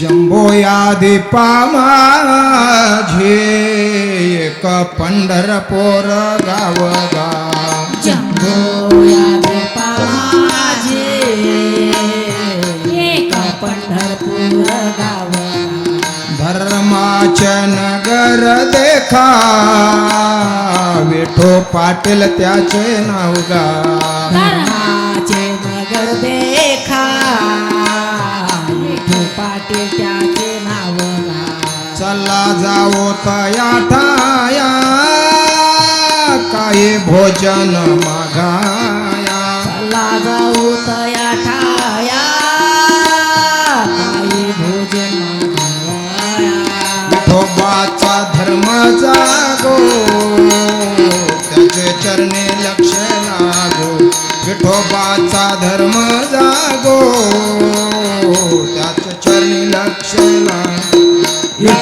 Jumbo Deepa माझे एक पंढरपूर गाव गाव जंबो या दीपा माझे एक पंढरपूर गाव धर्माचे नगर देखा विठो पाटील त्याचे नाव गा. धर्माचे नगर देखा पाटील त्याचे नाव चला जावो तया ठाया काही भोजन मागाया चला जाऊ तया ठाया काही भोजन मागाया. धर्म जागो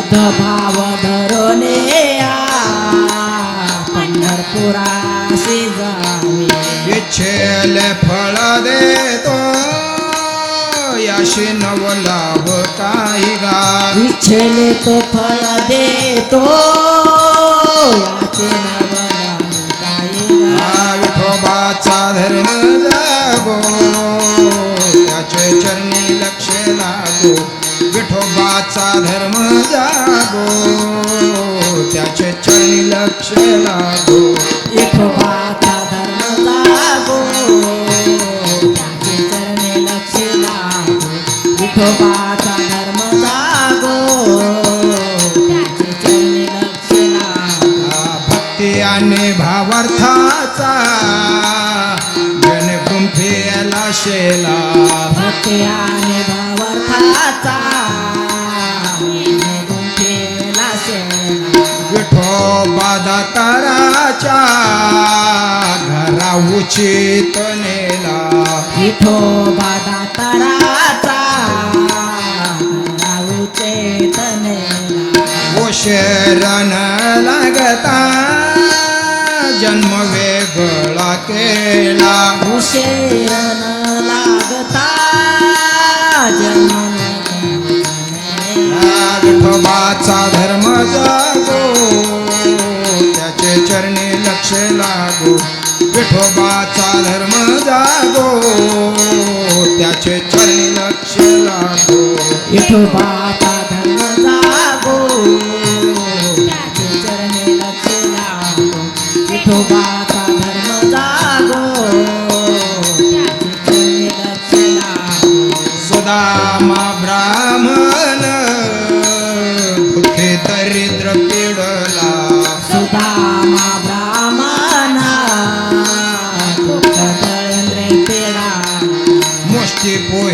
शुद्ध भाव धरणे पंढरपुराशी जावे इच्छेले फळ देतो याशी नवलाभ काही गा इच्छेने तो फळ देतो याचे नवनाम काही गा. विठोबाचा धर्म जागो त्याचे चरणी चरणी लक्ष लागो विठोबाचा धर्म जागो त्याचे चरणी लक्ष लागो विठोबाचा धर्म जागो त्याचे चरणी लक्ष लागो भक्ती आणि भावार्थाचा जन गुंफेला शेला. भक्ती आणि भावार्थाचा घरा उचित नेला विठोबा दाताराचा राऊचे तनेला ओशरण लागता जन्म वेगळा केला. उशेरन लागता जन्म विठोबाचा धर्म लागो विठोबाचा धर्म जागो त्याचे चरणी लक्ष लागो. विठोबा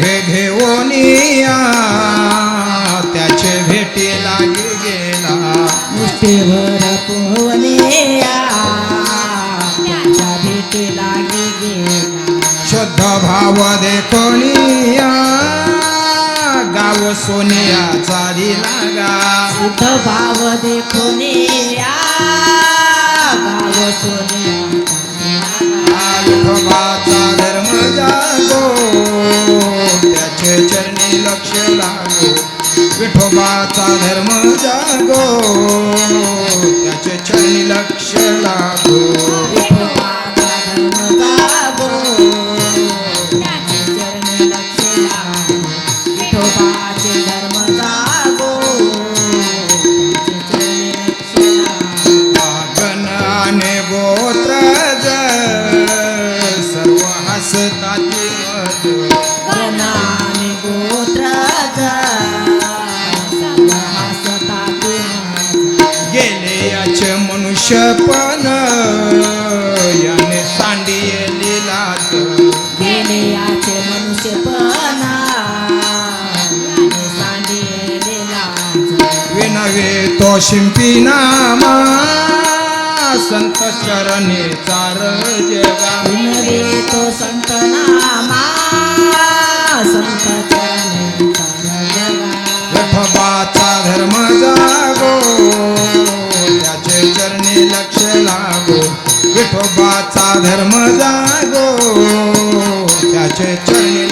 पोहे घेऊन त्याचे भेटी लागी गेला. मुष्टीवर त्याच्या भेटी लागी गेला. शुद्ध भाव देखोनिया गाव सोनियाचा दिला शुद्ध भाव देखून या. गाव सोनिया त्याचे चरणी लक्ष लागो विठोबाचा नवे तो शिंपी नामा संत चरणी चार जगा. रे तो संत नामा संत चरणी चार धर्म जागो त्याचे चरणी लक्ष लागो. विठोबाचा धर्म जागो त्याचे चरणी